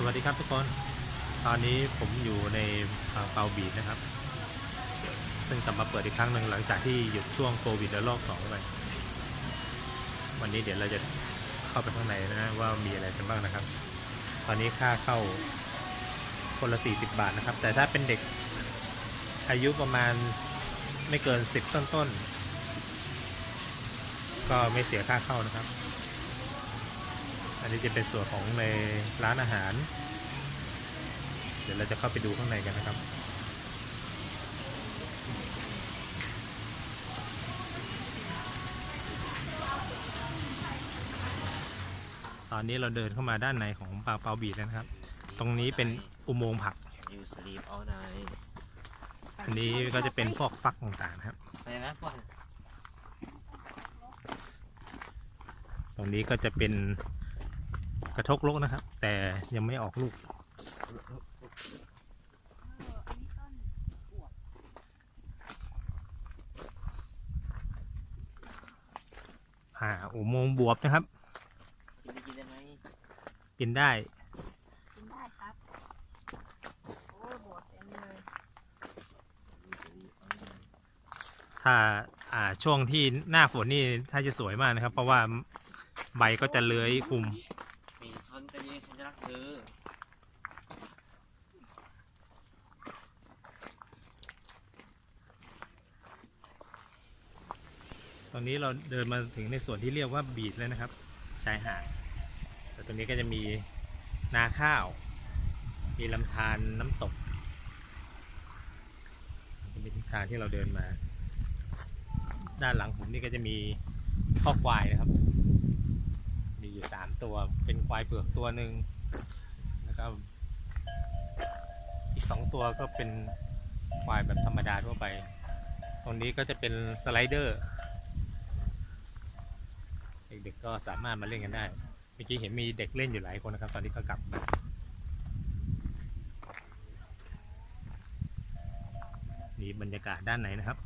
สวัสดีครับทุกคน ตอนนี้ผมอยู่ในเปาบีดนะครับ ซึ่งกลับมาเปิดอีกครั้งหนึ่งหลังจากที่หยุดช่วงโควิดระลอกสองไป วันนี้เดี๋ยวเราจะเข้าไปข้างในนะว่ามีอะไรกันบ้างนะครับ ตอนนี้ค่าเข้าคนละ40 บาทนะครับ แต่ถ้าเป็นเด็กอายุประมาณไม่เกิน 10 ต้นๆ ก็ไม่เสียค่าเข้านะครับ นนี้จะเป็นส่วนของในร้านอาหาร เดี๋ยวเราจะเข้าไปดูข้างในกันนะครับตอนนี้เราเดินเข้ามาด้านในของปาเปาบีดแล้วนะครับ ตรงนี้เป็นอุโมงค์ผัก อันนี้ก็จะเป็นพวกฟักต่างๆครับ ตรงนี้ก็จะเป็น กระทกลกนะครับ แต่ยังไม่ออกลูกอ่าอุโมงค์บวบนะครับ กินไปกินได้ไหมกินได้ กินได้ครับ โอ้บวกเต็มเลย You sleep all night ถ้าอ่าช่วงที่หน้าฝนนี่ถ้าจะสวยมากนะครับ เพราะว่าใบก็จะเลื้อยคลุม ฉันจะรักเธอ ตอนนี้เราเดินมาถึงในส่วนที่เรียกว่าบีดแล้วนะครับ ชายหาดแต่ตรงนี้ก็จะมีนาข้าว มีลำธารน้ำตกเป็นทิศทางที่เราเดินมา ด้านหลังผมนี่ก็จะมีข้อควายนะครับ อยู่สามตัว เป็นควายเปลือกตัวหนึ่งแล้วก็อีกสองตัวก็เป็นควายแบบธรรมดาทั่วไป ตรงนี้ก็จะเป็นสไลเดอร์ เด็กๆก็สามารถมาเล่นกันได้ เมื่อกี้เห็นมีเด็กเล่นอยู่หลายคนนะครับ ตอนนี้ก็กลับนี่บรรยากาศด้านไหนนะครับ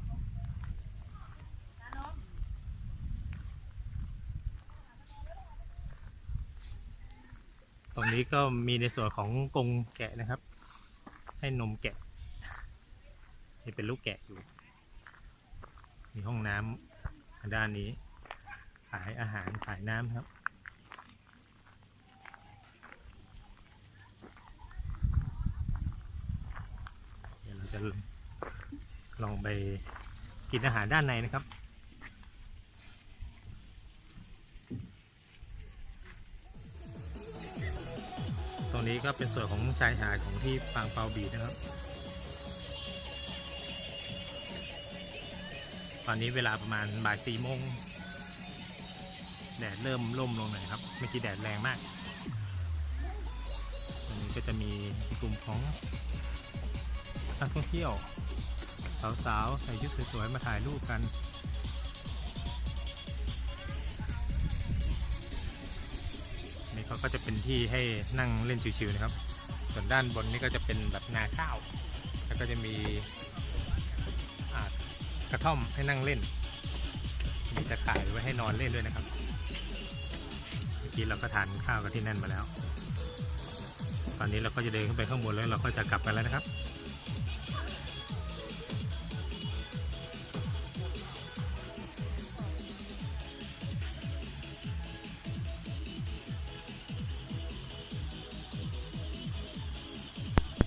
รงนี้ก็มีในส่วนของกรงแกะนะครับ ให้นมแกะนี่เป็นลูกแกะอยู่ มีห้องน้ำทางด้านนี้ ขายอาหารขายน้ำครับ เดี๋ยวเราจะลองไปกินอาหารด้านในนะครับ นี้ก็เป็นส่วนของชายหาดของที่ปางเปาบีนะครับ ตอนนี้เวลาประมาณบ่ายสี่โมงแดดเริ่มร่มลงหน่อยครับเมื่อกี้แดดแรงมากตรงนี้ก็จะมีกลุ่มของนักท่องเที่ยว สาวๆ ใส่ชุดสวยๆ มาถ่ายรูปกัน เขาก็จะเป็นที่ให้นั่งเล่นชิวๆนะครับ ส่วนด้านบนนี่ก็จะเป็นแบบนาข้าว แล้วก็จะมีกระท่อมให้นั่งเล่น มีตะข่ายไว้ให้นอนเล่นด้วยนะครับ เมื่อกี้เราก็ทานข้าวกันที่นั่นมาแล้ว ตอนนี้เราก็จะเดินขึ้นไปข้างบนแล้วเราก็จะกลับกันแล้วนะครับ